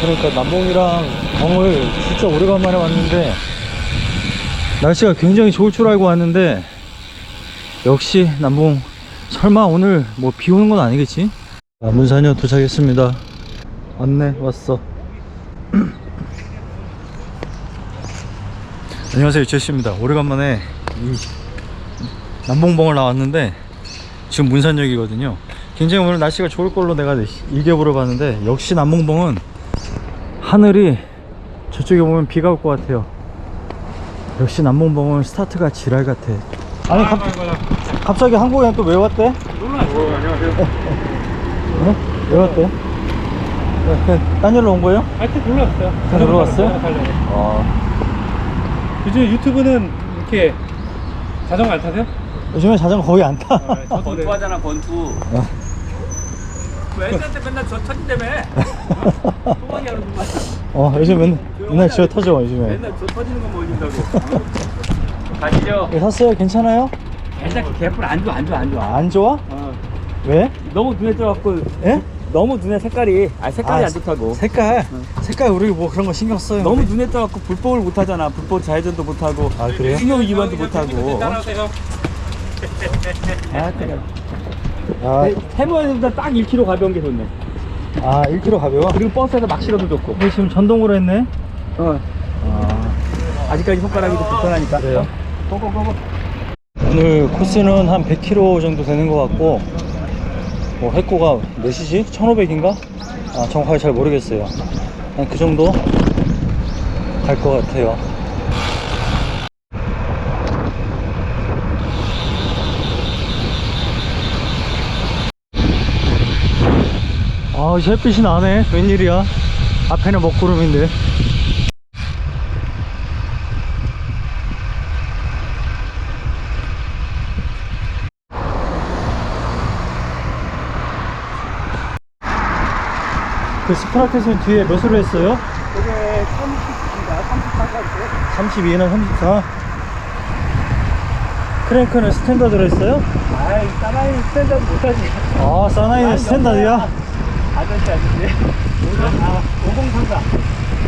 그러니까 남봉이랑 정을 진짜 오래간만에 왔는데 날씨가 굉장히 좋을 줄 알고 왔는데 역시 남봉 설마 오늘 뭐 비 오는 건 아니겠지? 아, 문산여 도착했습니다. 왔네 왔어. 안녕하세요 제시입니다. 오래간만에 이 남봉봉을 나왔는데 지금 문산역이거든요. 굉장히 오늘 날씨가 좋을 걸로 내가 일기예보를 봤는데 역시 남봉봉은 하늘이 저쪽에 보면 비가 올 것 같아요. 역시 남봉봉은 스타트가 지랄 같아. 아니 갑, 갑자기 한국에 또 왜 왔대? 어? 왜 왔대? 네, 그냥 딴 일로 온 거예요? 하여튼 놀러 왔어요. 그냥 놀러 왔어요? 가려고. 아, 요즘 유튜브는 이렇게 자전거 안 타세요? 요즘에 자전거 거의 안 타. 저도 그래요. 권투 하잖아 권투 어. 왜 애들한테 맨날 저 터진다며 소망이 하는구만 어, 요즘 맨날, 맨날 지어 터져, 요즘에. 맨날 저 터지는 거 보여준다고 가시죠 이거 샀어요? 괜찮아요? 괜찮게 개뿔 안 좋아 안 좋아 안 좋아 안 좋아? 어. 왜? 너무 눈에 들어갖고 예? 너무 눈에 색깔이 아 색깔이 아, 안 좋다고 색깔. 색깔 우리 뭐 그런 거 신경 써요. 너무 눈에 들어갖고 불법을 못 하잖아 불법 좌회전도 못 하고 아, 그래요? 신용 위반도 못 하고 아 그래 아, 해머에보다 딱 1kg 가벼운 게 좋네 아 1kg 가벼워? 그리고 버스에서 막 실어도 좋고 근데 지금 전동으로 했네? 어 아, 아직까지 손가락이 좀 불편하니까 그래요? 고고고고 오늘 코스는 한 100km 정도 되는 것 같고, 뭐, 해코가 몇이지? 1500인가? 아, 정확하게 잘 모르겠어요. 한 그 정도 갈 것 같아요. 아, 햇빛이 나네. 웬일이야? 앞에는 먹구름인데. 그 스프라켓은 뒤에 몇으로 했어요? 그게 30인가 34까지 32나 34? 크랭크는 스탠다드로 했어요? 아이 사나이 스탠다드 못하지 아, 사나이는 스탠다드야? 아저씨 아저씨 아5034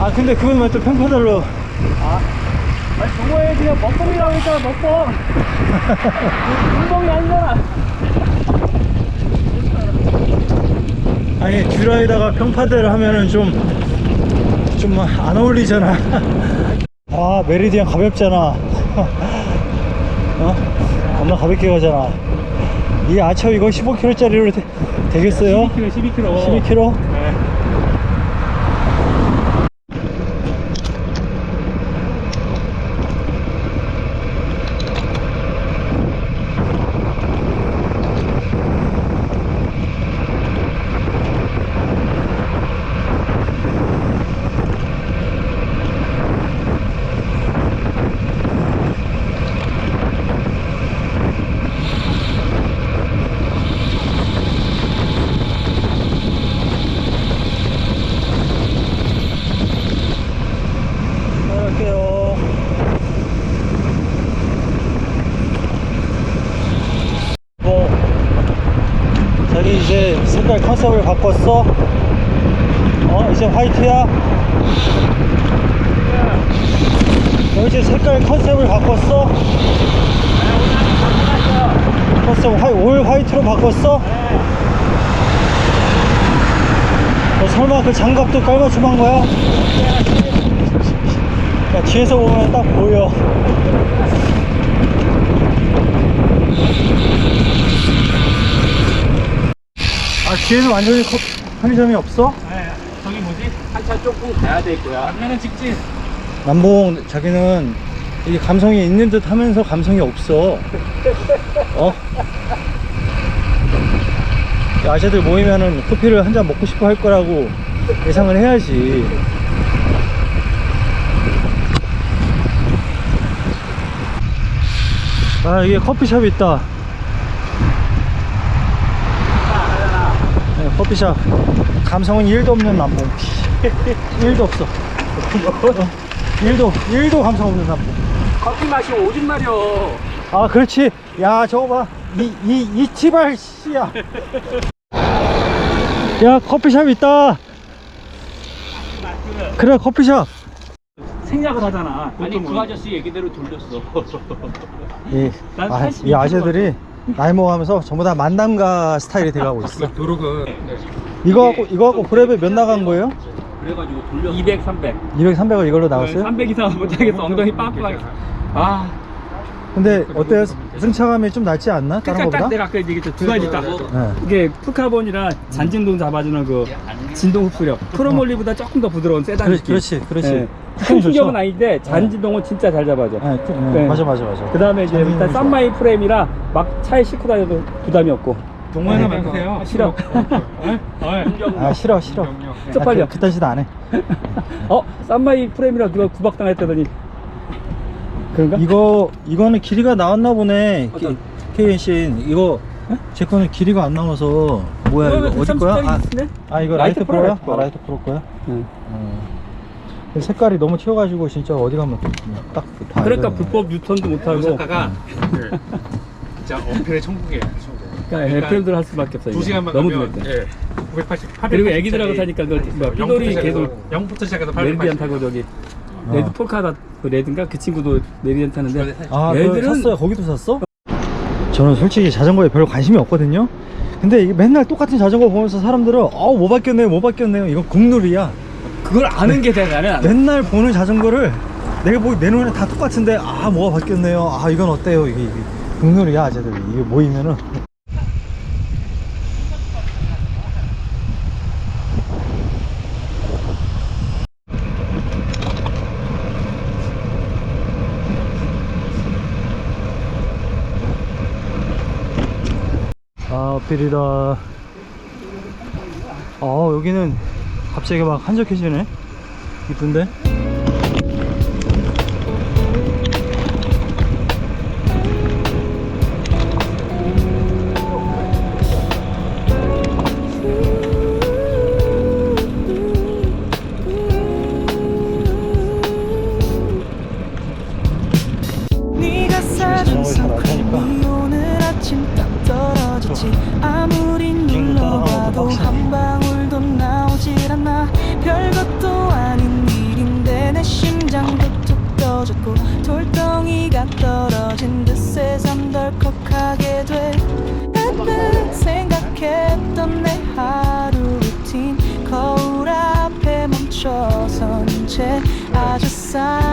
아, 근데 그건 왜또 평파달로. 아니 저거에 그냥 먹봉이라고 했잖아 먹봉 운동이 아니잖아 아니, 듀라에다가 평파대를 하면은 좀, 좀 안 어울리잖아. 아, 메리디안 가볍잖아. 어? 겁나 가볍게 가잖아. 이 아처 이거 15kg짜리로 되, 겠어요 12kg 12kg 12kg? 네. 할게요. 뭐 자기 이제 색깔 컨셉을 바꿨어? 어 이제 화이트야? 너 이제 색깔 컨셉을 바꿨어? 컨셉 화이, 올 화이트로 바꿨어? 너 설마 그 장갑도 깔맞춤한 거야? 야, 뒤에서 보면 딱 보여. 아, 뒤에서 완전히 컵, 편의점이 없어? 네. 저기 뭐지? 한참 조금 가야 될 거야 앞면은 직진 남봉, 자기는 이 감성이 있는 듯 하면서 감성이 없어. 어? 이 아재들 모이면은 커피를 한 잔 먹고 싶어 할 거라고 예상을 해야지. 아, 이게 커피숍이 있다. 네, 커피숍. 감성은 1도 없는 남봉. 1도 없어. 어, 1도, 1도 감성 없는 남봉. 커피 마시고 오줌 마려 아, 그렇지. 야, 저거 봐. 이, 이, 이 티발 씨야. 야, 커피숍 있다. 그래 커피숍 생략을 하잖아. 아니 그 보통은. 아저씨 얘기대로 돌렸어. 이, 난 아, 82이 아재들이 나이 먹으면서 전부 다 만남가 스타일이 돼가고 있어 도로가 이거 갖고 이거 갖고 그랩에 몇 나간 거예요? 그래가지고 돌렸어. 200, 300. 200, 300을 이걸로 나왔어요? 300 이상 못하겠어. 엉덩이 빵빵하게. 아, 근데 어때요? 승차감이 좀 낫지 않나? 다른 그러니까 딱 거보다? 내가 아까 얘기했죠. 두 가지 딱. 네. 이게 풀카본이랑 잔진동 잡아주는 그 진동 흡수력. 크롬올리보다 조금 더 부드러운 세단 그렇, 느낌. 그렇지 그렇지 네. 큰큰 좋죠? 충격은 아닌데 잔진동은 진짜 잘 잡아줘. 네, 그- 네, 네. 맞아 맞아 맞아 그 다음에 이제 잔진동이 일단 좋아. 쌈마이 프레임이라 막 차에 싣고 다녀도 부담이 없고. 동호 하나 만드세요. 싫어. 아 싫어 싫어 쪽팔려. 아, 그, 그딴 짓 안 해 어? 쌈마이 프레임이라 누가 구박당했다더니. 그런가? 이거 이거는 길이가 나왔나 보네 어떤? KNC 이거 제 거는 길이가 안 나와서 뭐야 이거 어디 거야? 아, 아 이거 라이트, 라이트 프로야? 프로야, 프로. 아, 라이트 프로 거야? 응. 어. 색깔이 너무 튀어가지고 진짜 어디 가면 딱 다. 그러니까 알거든요. 불법 유턴도 못하고. 오사카가 그 진짜 어필의 천국이에요. 천국. 그러니까 FM들 할 수밖에 없어. 두. 시간만 너무 가면 드네. 예. 980, 880 그리고 애기들하고 사니까 그 뭐야, 삐돌이 걔도 0부터 시작해서 메리디안 880. 타고 저기 어. 레드 폴카다 그 레드인가 그 친구도 메리디안 타는데 아, 애들은- 그걸 샀어요? 거기도 샀어? 저는 솔직히 자전거에 별로 관심이 없거든요. 근데 이게 맨날 똑같은 자전거 보면서 사람들은 어우 뭐 바뀌었네요, 뭐 바뀌었네요. 이건 국룰이야. 그걸 아는 게 대단해. 맨날 보는 자전거를 내가 보기 내 눈에 다 똑같은데 아 뭐가 바뀌었네요. 아 이건 어때요? 이게, 이게 국룰이야 아재들이 이게 모이면은. 아 어필이다. 아 여기는 갑자기 막 한적해지네. 이쁜데 멈춰선 채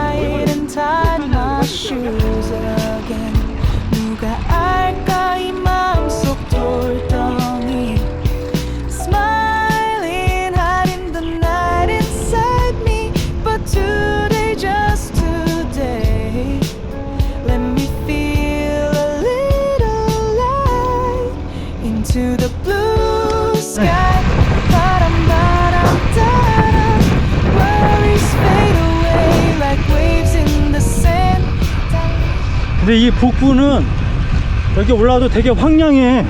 근데 이 북부는 여기 올라와도 되게 황량해.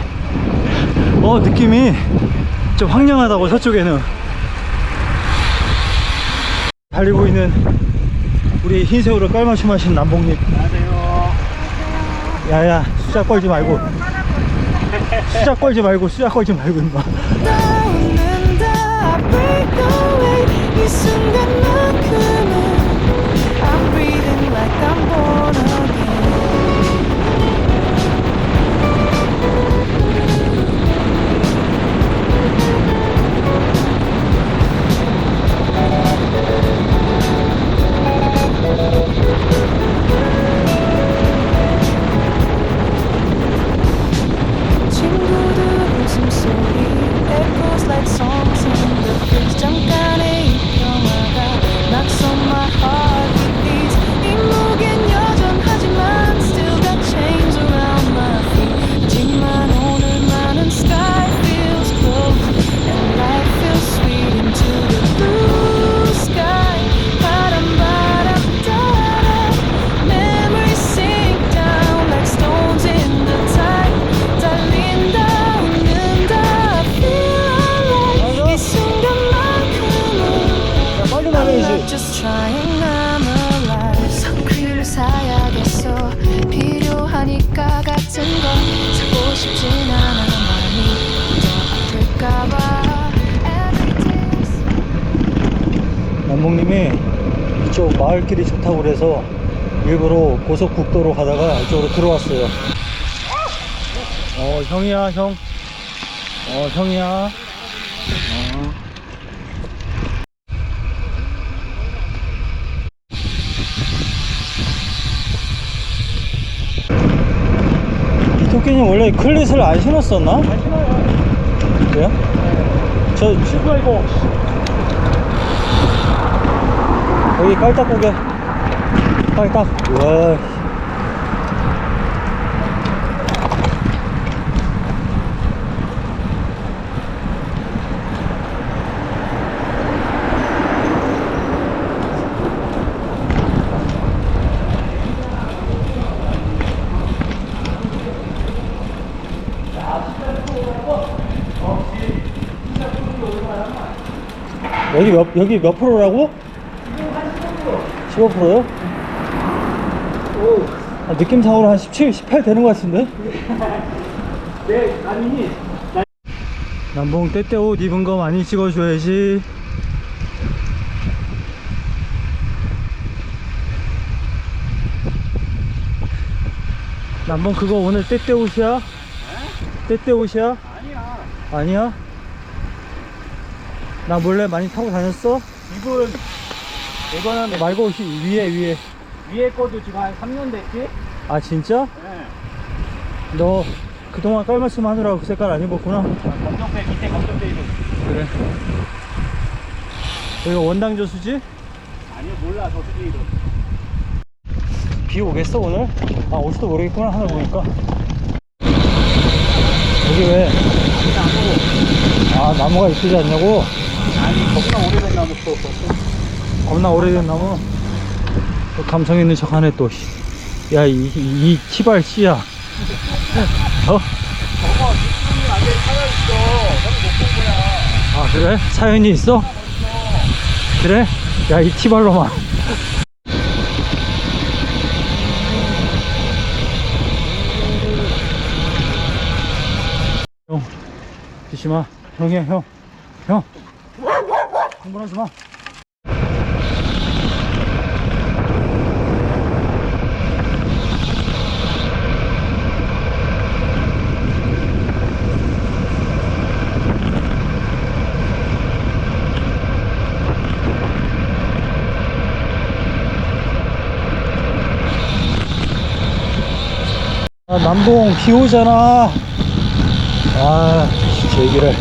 어 느낌이 좀 황량하다고 서쪽에는. 달리고 있는 우리 흰새우를 깔맞춤 하신 남봉님. 안녕하세요. 야야 수작 걸지 말고. 수작 걸지 말고 수작 걸지 말고 임마 어. 남봉님이 이쪽 마을길이 좋다고 그래서 일부러 고속국도로 가다가 이쪽으로 들어왔어요. 어 형이야 형 어 형이야. 이 토끼는 원래 클릿을 안 신었었나? 안 신어요. 그래요? 저, 친구야, 이거. 여기 깔딱고개. 깔딱. 우와. 여기 몇, 여기 몇 프로라고? 15%요? 아, 느낌상으로 한 17, 18 되는 것 같은데? 내 가민이 남봉 때때 옷 입은 거 많이 찍어줘야지. 남봉 그거 오늘 때때 옷이야? 때때 옷이야? 아니야. 아니야? 나 몰래 많이 타고 다녔어? 이분 이거는 말고 히- 위에 위에. 위에 거도 지금 한 3년 됐지? 아 진짜? 네. 너 그동안 깔맞춤 하느라고 그 색깔 안 입었구나. 검정색 밑에 검정색 입은. 그래. 여기가 원당 저수지? 아니요 몰라 저 수지 이름. 비 오겠어 오늘? 아 올지도 모르겠구나 하늘 보니까 여기 왜? 아 나무가 이쁘지 않냐고? 아니 겁나 오래된 나무 또. 겁나 오래된 나무 또 감성 있는 척 하네 또 야이 이, 이 티발 씨야 어? 아 그래? 사연이 있어? 그래? 야이 티발로만 형 조심마 형이야 형 형 한번 하지 마 아, 남봉 비 오잖아. 아, 제 얘기를.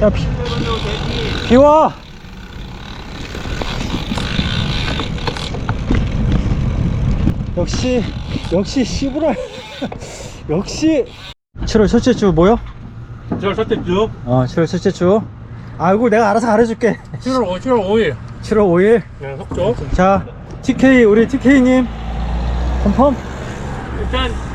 야, 비, 비 와! 역시, 역시 시부랄. 역시. 7월 첫째 주 뭐요? 저 첫째 주 어, 7월 첫째 주. 아, 이거 내가 알아서 가르쳐줄게. 7월 5, 7월 5일 7월 5일. 네, 속죠 자, TK, 우리 TK님. 펌펌? 일단 시-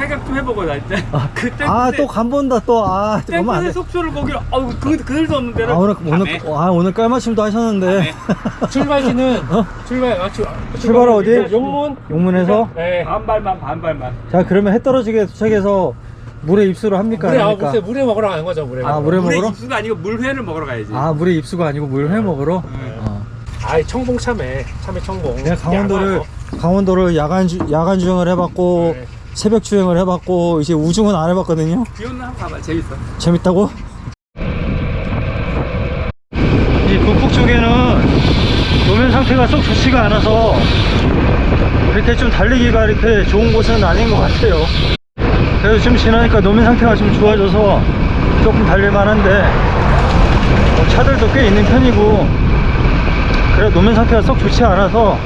생각 좀 해보고 나 일단. 아, 그때 아, 또 간 본다, 또. 아, 그러면 안 땡볕에 돼. 속초를 거기로 아우 그 그늘도 없는 데를 아, 오늘, 오늘, 밤에? 아, 오늘 깔맞춤도 하셨는데. 출발지는 어? 출발 아, 출, 출발 어디? 용문 용문에서? 네 반발만 반발만. 자, 그러면 해 떨어지게 도착해서 물에 입수를 합니까? 물에 안 아, 합니까? 물에 물에 먹으러 가는 거죠 물에 아, 물에 물에 먹으러? 입수가 아니고 물회를 먹으러 가야지. 아, 물에 입수가 아니고 물회 먹으러? 어. 아이 청봉 참외 참외 청봉 내가 강원도를, 야간 강원도를 야간, 주, 야간 주행을 해봤고, 네. 새벽 주행을 해봤고, 이제 우중은 안 해봤거든요? 비 오는 날 한번 가봐 재밌어. 재밌다고? 이 북북 쪽에는 노면 상태가 썩 좋지가 않아서 이렇게 좀 달리기가 이렇게 좋은 곳은 아닌 것 같아요. 그래서 좀 지나니까 노면 상태가 좀 좋아져서 조금 달릴만 한데 뭐 차들도 꽤 있는 편이고 그래 노면 상태가 썩 좋지 않아서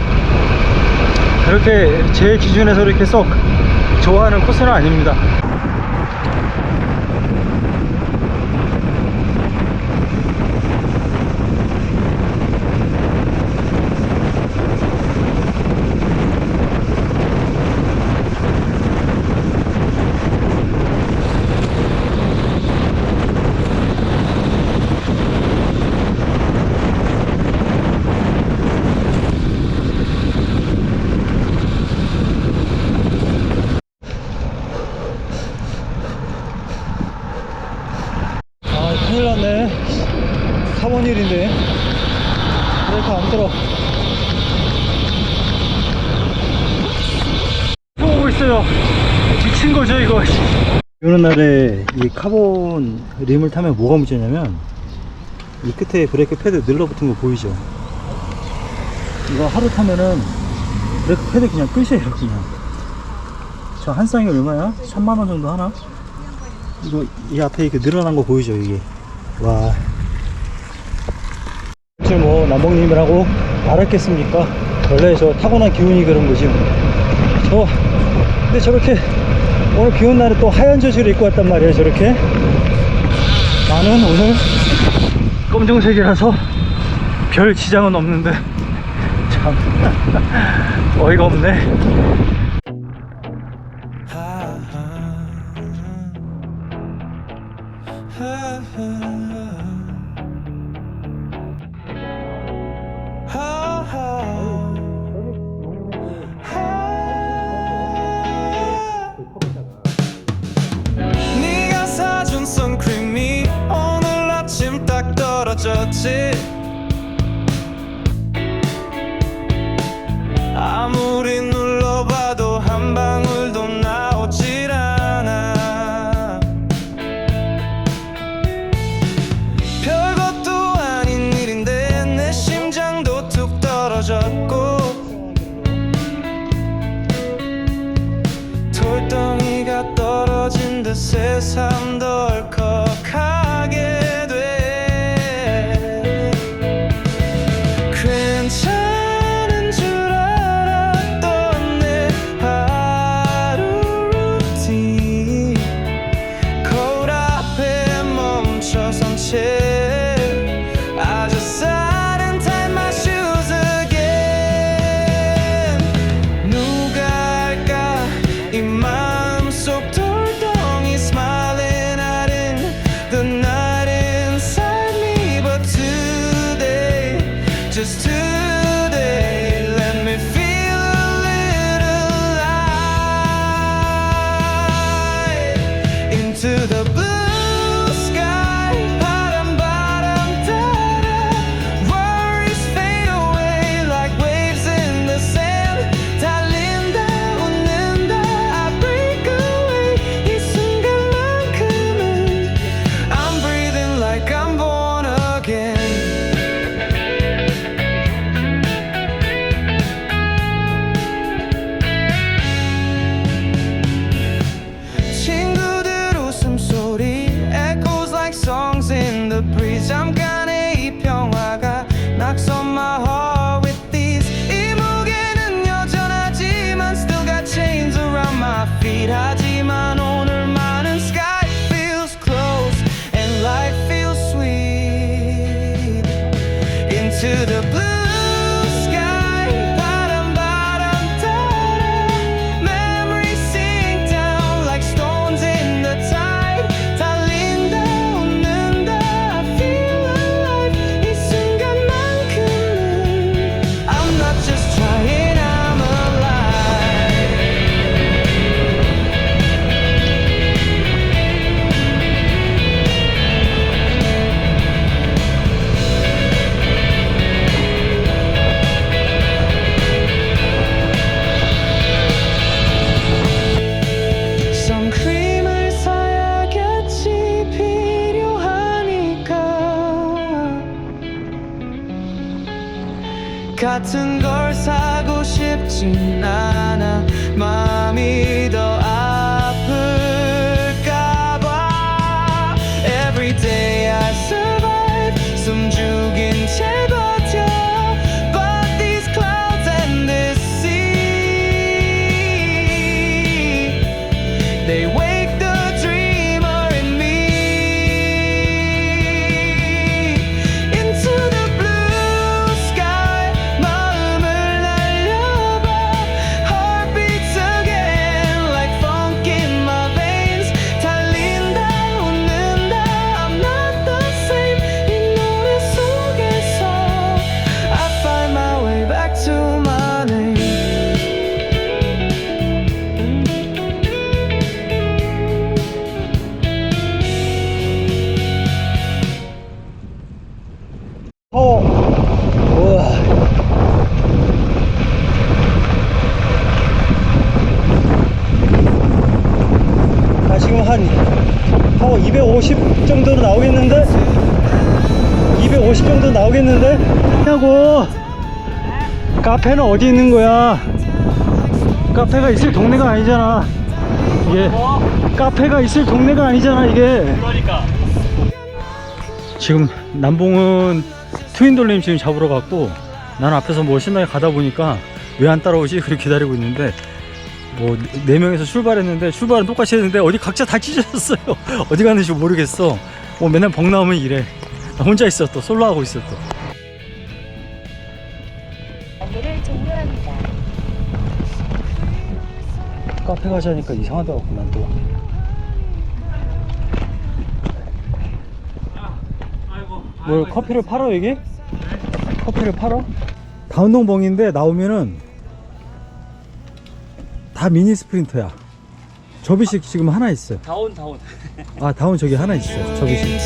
그렇게 제 기준에서 이렇게 썩 좋아하는 코스는 아닙니다. 아 큰일 났네 3원 일인데 미친 거죠 이거 비 오는 날에 이 카본 림을 타면 뭐가 문제냐면 이 끝에 브레이크 패드 늘러붙은 거 보이죠 이거 하루 타면은 브레이크 패드 그냥 끝이에요 그냥 저 한 쌍이 얼마야? 3만원 정도 하나? 이거 이 앞에 이렇게 늘어난 거 보이죠 이게 와 지금 뭐 남봉님이라고 알았겠습니까 원래 저 타고난 기운이 그런 거지 뭐. 저 근데 저렇게 오늘 비 온 날에 또 하얀 저지를 입고 왔단 말이에요 저렇게. 나는 오늘 검정색이라서 별 지장은 없는데. 참. 어이가 없네 어졌지 Into the blue 같은 걸 사고 싶진 않아. 마음이 하고 카페는 어디 있는 거야? 카페가 있을 동네가 아니잖아. 이게 카페가 있을 동네가 아니잖아 이게. 그러니까. 지금 남봉은 트윈돌림 지금 잡으러 갔고 난 앞에서 뭐 신나게 가다 보니까 왜 안 따라오지? 그렇게 기다리고 있는데 뭐 네 명에서 출발했는데 출발은 똑같이 했는데 어디 각자 다 찢어졌어요. 어디 갔는지 모르겠어. 뭐 맨날 벙 나오면 이래. 나 혼자 있어 또 솔로 하고 있어 또. 카페 가자니까 이상하다 갖고 난 또. 뭐 커피를 팔아 여기? 커피를 팔아? 다운동봉인데 나오면은 다 미니 스프린터야. 접이식 지금 하나 있어요. 다운 다운. 아 다운 저기 하나 있어요. 접이식.